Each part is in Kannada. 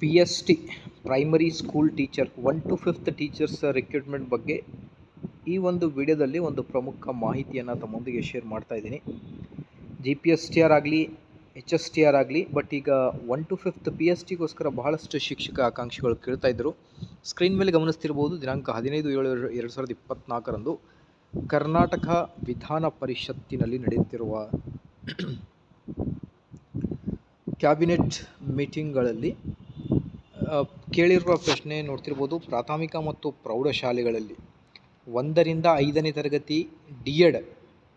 P S T primary school teacher one to fifth teachers recruitment ಬಗ್ಗೆ ಈ ಒಂದು ವಿಡಿಯೋದಲ್ಲಿ ಒಂದು ಪ್ರಮುಖ ಮಾಹಿತಿಯನ್ನು ತಮ್ಮೊಂದಿಗೆ ಶೇರ್ ಮಾಡ್ತಾ ಇದ್ದೀನಿ. G P S T R ಆಗಲಿ ಎಚ್ ಎಸ್ ಟಿ ಆರ್ ಆಗಲಿ ಬಟ್ ಈಗ one to fifth P S ಟಿಗೋಸ್ಕರ ಬಹಳಷ್ಟು ಶಿಕ್ಷಕ ಆಕಾಂಕ್ಷಿಗಳು ಕೇಳ್ತಾ ಇದ್ದರು ಸ್ಕ್ರೀನ್ ಮೇಲೆ ಗಮನಿಸ್ತಿರ್ಬೋದು, ದಿನಾಂಕ ಹದಿನೈದು ಏಳು ಎರಡು ಸಾವಿರದ ಇಪ್ಪತ್ತ್ನಾಲ್ಕರಂದು ಕರ್ನಾಟಕ ವಿಧಾನ ಪರಿಷತ್ತಿನಲ್ಲಿ ನಡೆಯುತ್ತಿರುವ ಕ್ಯಾಬಿನೆಟ್ ಮೀಟಿಂಗ್ಗಳಲ್ಲಿ ಕೇಳಿರುವ ಪ್ರಶ್ನೆ ನೋಡ್ತಿರ್ಬೋದು. ಪ್ರಾಥಮಿಕ ಮತ್ತು ಪ್ರೌಢಶಾಲೆಗಳಲ್ಲಿ ಒಂದರಿಂದ ಐದನೇ ತರಗತಿ ಡಿ ಎಡ್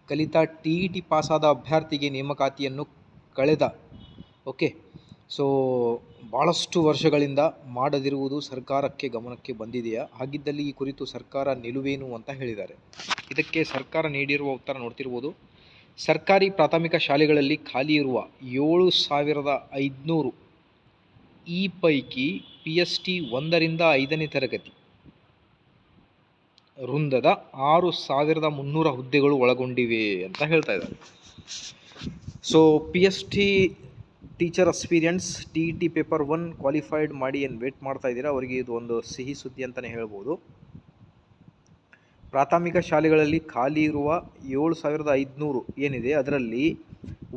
ಕಲಿತ ಟಿ ಇ ಟಿ ಪಾಸಾದ ಅಭ್ಯರ್ಥಿಗೆ ನೇಮಕಾತಿಯನ್ನು ಕಳೆದ, ಓಕೆ, ಸೊ ಭಾಳಷ್ಟು ವರ್ಷಗಳಿಂದ ಮಾಡದಿರುವುದು ಸರ್ಕಾರಕ್ಕೆ ಗಮನಕ್ಕೆ ಬಂದಿದೆಯಾ? ಹಾಗಿದ್ದಲ್ಲಿ ಈ ಕುರಿತು ಸರ್ಕಾರ ನಿಲುವೇನು ಅಂತ ಹೇಳಿದ್ದಾರೆ. ಇದಕ್ಕೆ ಸರ್ಕಾರ ನೀಡಿರುವ ಉತ್ತರ ನೋಡ್ತಿರ್ಬೋದು. ಸರ್ಕಾರಿ ಪ್ರಾಥಮಿಕ ಶಾಲೆಗಳಲ್ಲಿ ಖಾಲಿ ಇರುವ ಏಳು ಸಾವಿರದ ಐದುನೂರು ಈ ಪೈಕಿ ಪಿ ಎಸ್ ಟಿ ಒಂದರಿಂದ ಐದನೇ ತರಗತಿ ವೃಂದದ ಆರು ಸಾವಿರದ ಮುನ್ನೂರ ಹುದ್ದೆಗಳು ಒಳಗೊಂಡಿವೆ ಅಂತ ಹೇಳ್ತಾ ಇದ್ದಾರೆ. So P S T teacher experience T E T paper one qualified ಮಾಡಿ ಏನು ವೇಟ್ ಮಾಡ್ತಾ ಇದ್ದೀರಾ? ಅವರಿಗೆ ಇದು ಒಂದು ಸಿಹಿ ಸುದ್ದಿ ಅಂತಲೇ ಹೇಳ್ಬೋದು. ಪ್ರಾಥಮಿಕ ಶಾಲೆಗಳಲ್ಲಿ ಖಾಲಿ ಇರುವ ಏಳು ಸಾವಿರದ ಐದುನೂರು ಏನಿದೆ, ಅದರಲ್ಲಿ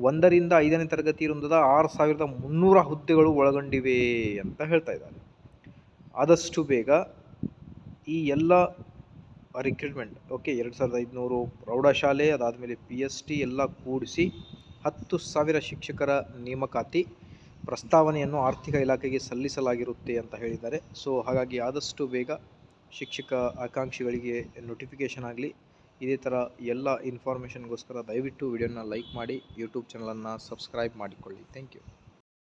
ಒಂದರಿಂದ ಐದನೇ ತರಗತಿ ವೃಂದದ ಆರು ಸಾವಿರದ ಮುನ್ನೂರ ಹುದ್ದೆಗಳು ಒಳಗೊಂಡಿವೆ ಅಂತ ಹೇಳ್ತಾ ಇದ್ದಾರೆ. ಆದಷ್ಟು ಬೇಗ ಈ ಎಲ್ಲ ರಿಕ್ರೂಟ್ಮೆಂಟ್ ಓಕೆ ಎರಡು ಸಾವಿರದ ಐದುನೂರು ಪ್ರೌಢಶಾಲೆ, ಅದಾದಮೇಲೆ ಪಿ ಎಸ್ ಟಿ ಎಲ್ಲ ಕೂಡಿಸಿ ಹತ್ತು ಸಾವಿರ ಶಿಕ್ಷಕರ ನೇಮಕಾತಿ ಪ್ರಸ್ತಾವನೆಯನ್ನು ಆರ್ಥಿಕ ಇಲಾಖೆಗೆ ಸಲ್ಲಿಸಲಾಗಿರುತ್ತೆ ಅಂತ ಹೇಳಿದ್ದಾರೆ. ಸೊ ಹಾಗಾಗಿ ಆದಷ್ಟು ಬೇಗ ಶಿಕ್ಷಕ ಆಕಾಂಕ್ಷಿಗಳಿಗೆ ನೋಟಿಫಿಕೇಷನ್ ಆಗಲಿ. ಇದೇ ಥರ ಎಲ್ಲ ಇನ್ಫಾರ್ಮೇಷನ್ಗೋಸ್ಕರ ದಯವಿಟ್ಟು ವಿಡಿಯೋನ ಲೈಕ್ ಮಾಡಿ ಯೂಟ್ಯೂಬ್ ಚಾನಲನ್ನು ಸಬ್ಸ್ಕ್ರೈಬ್ ಮಾಡಿಕೊಳ್ಳಿ. Thank you